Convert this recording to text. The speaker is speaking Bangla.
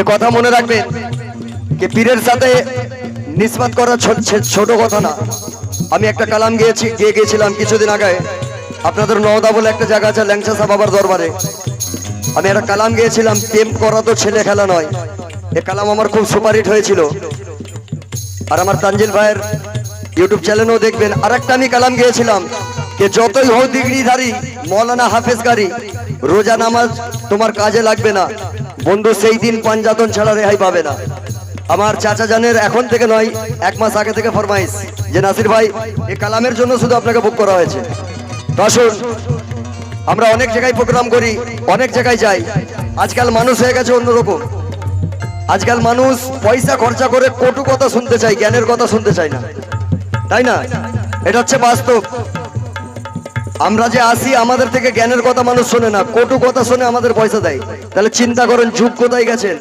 এ কথা মনে রাখবেন যে পীরের সাথে নিসবাত করা ছোট কথা না। আমি একটা কালাম গিয়েছি গিয়ে গিয়েছিলাম কিছুদিন আগে। আপনাদের নওদা বলে একটা জায়গা আছে ল্যাংচা সাহ বাবার দরবারে। আমি একটা কালাম গিয়েছিলাম, প্রেম করা তো ছেলে খেলা নয়। এ কালাম আমার খুব সুপারহিট হয়েছিল। আর আমার তানজিল ভাইয়ের ইউটিউব চ্যানেলেও দেখবেন আর একটা আমি কালাম গিয়েছিলাম, যে যতই হোক ডিগ্রিধারী, মৌলানা হাফেজগারি রোজা নামাজ তোমার কাজে লাগবে না। বন্ধু, সেই দিন পাঞ্জাতন ছাড়া রেহাই পাবে না। আমার চাচা জানের এখন থেকে নয়, এক মাস আগে থেকে ফরমাইশ যে, নাসির ভাই এই কালামের জন্য শুধু আপনাকে বুক করা হয়েছে। আসুন, আমরা অনেক জায়গায় প্রোগ্রাম করি, অনেক জায়গায় যাই। আজকাল মানুষ হয়ে গেছে অন্যরকম। আজকাল মানুষ পয়সা খরচা করে কটু কথা শুনতে চাই জ্ঞানের কথা শুনতে চাই না। তাই না? এটা হচ্ছে বাস্তব। আমরা যে আসি, আমাদের থেকে জ্ঞানের কথা মানুষ শোনে না, কটু কথা শুনে আমাদের পয়সা দেয়। তাহলে চিন্তা করেন, যুগ কোথায় গেছেন